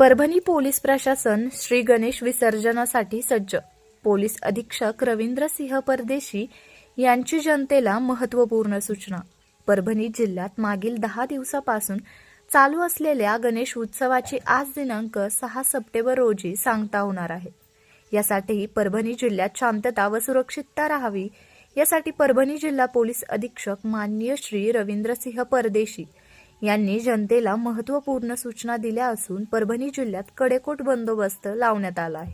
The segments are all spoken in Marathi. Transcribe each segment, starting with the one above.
परभणी पोलीस प्रशासन श्री गणेश विसर्जनासाठी सज्ज. पोलीस अधीक्षक रवींद्र सिंह परदेशी यांची जनतेला महत्त्वपूर्ण सूचना. परभणी जिल्ह्यात मागील दहा दिवसापासून चालू असलेल्या गणेश उत्सवाची आज दिनांक सहा सप्टेंबर रोजी सांगता होणार आहे. यासाठी परभणी जिल्ह्यात शांतता व सुरक्षितता राहावी यासाठी परभणी जिल्हा पोलीस अधीक्षक माननीय श्री रवींद्रसिंह परदेशी यांनी जनतेला महत्त्वपूर्ण सूचना दिल्या असून परभणी जिल्ह्यात कडेकोट बंदोबस्त लावण्यात आला आहे.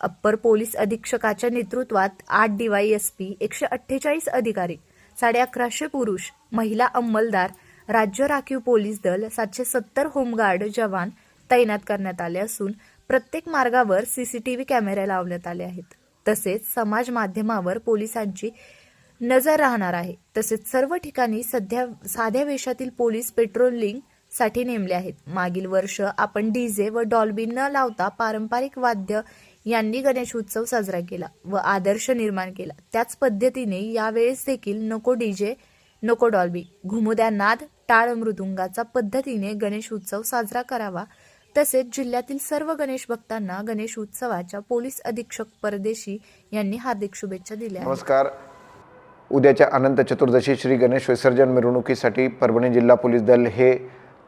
अप्पर पोलीस अधीक्षकाच्या नेतृत्वात आठ डीवाय एस पी एकशे अठ्ठेचाळीस अधिकारी साडे अकराशे पुरुष महिला अंमलदार राज्य राखीव पोलीस दल सातशे सत्तर होमगार्ड जवान तैनात करण्यात आले असून प्रत्येक मार्गावर सीसीटीव्ही कॅमेरे लावण्यात आले आहेत. तसेच समाज माध्यमावर पोलिसांची नजर राहणार आहे. तसेच सर्व ठिकाणी सध्या साध्या वेशातील पोलीस पेट्रोलिंगसाठी नेमले आहेत. मागील वर्ष आपण डीजे व डॉल्बी न लावता पारंपरिक वाद्य यांनी गणेश उत्सव साजरा केला व आदर्श निर्माण केला. त्याच पद्धतीने यावेळेस देखील नको डीजे नको डॉल्बी घुमुद्या नाद टाळ मृदुंगाचा पद्धतीने गणेश उत्सव साजरा करावा. तसेच जिल्ह्यातील सर्व गणेश भक्तांना गणेश उत्सवाच्या पोलीस अधीक्षक परदेशी यांनी हार्दिक शुभेच्छा दिल्या आहेत. नमस्कार. उद्याच्या अनंत चतुर्दशी श्री गणेश विसर्जन मिरवणुकीसाठी परभणी जिल्हा पोलीस दल हे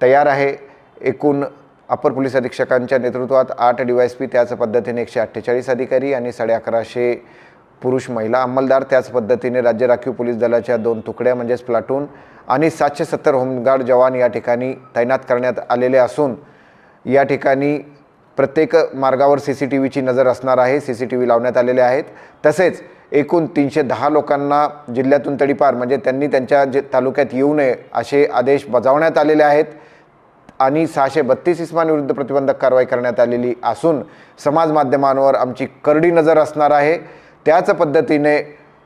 तयार आहे. एकूण अपर पोलीस अधीक्षकांच्या नेतृत्वात आठ डी वाय एस पी त्याच पद्धतीने एकशे अठ्ठेचाळीस अधिकारी आणि साडे अकराशे पुरुष महिला अंमलदार. त्याच पद्धतीने राज्य राखीव पोलीस दलाच्या दोन तुकड्या म्हणजेच प्लाटून आणि सातशे सत्तर होमगार्ड जवान या ठिकाणी तैनात करण्यात आलेले असून या ठिकाणी प्रत्येक मार्गावर सी सी टी व्हीची नजर असणार आहे. सी सी टी व्ही लावण्यात आलेले आहेत. तसेच एकूण तीनशे दहा लोकांना जिल्ह्यातून तडीपार म्हणजे त्यांनी त्यांच्या जे तालुक्यात येऊ नये असे आदेश बजावण्यात आलेले आहेत. आणि सहाशे बत्तीस इस्मांविरुद्ध प्रतिबंधक कारवाई करण्यात आलेली असून समाज माध्यमांवर आमची करडी नजर असणार आहे. त्याच पद्धतीने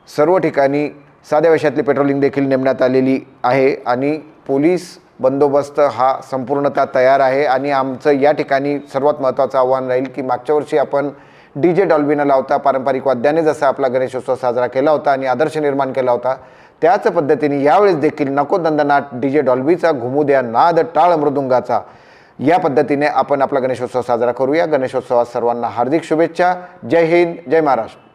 सर्व ठिकाणी साध्या वेशातली पेट्रोलिंग देखील नेमण्यात आलेली आहे आणि पोलीस बंदोबस्त हा संपूर्णतः तयार आहे. आणि आमचं या ठिकाणी सर्वात महत्त्वाचं आव्हान राहील की मागच्या वर्षी आपण डी जे डॉल्बीनं लावता पारंपरिक वाद्याने जसा आपला गणेशोत्सव साजरा केला होता आणि आदर्श निर्माण केला होता त्याच पद्धतीने यावेळेस देखील नको दंदनाट डी जे डॉल्बीचा घुमू द्या नाद टाळ मृदुंगाचा. या पद्धतीने आपण आपला गणेशोत्सव साजरा करूया. गणेशोत्सवात सर्वांना हार्दिक शुभेच्छा. जय हिंद जय महाराष्ट्र.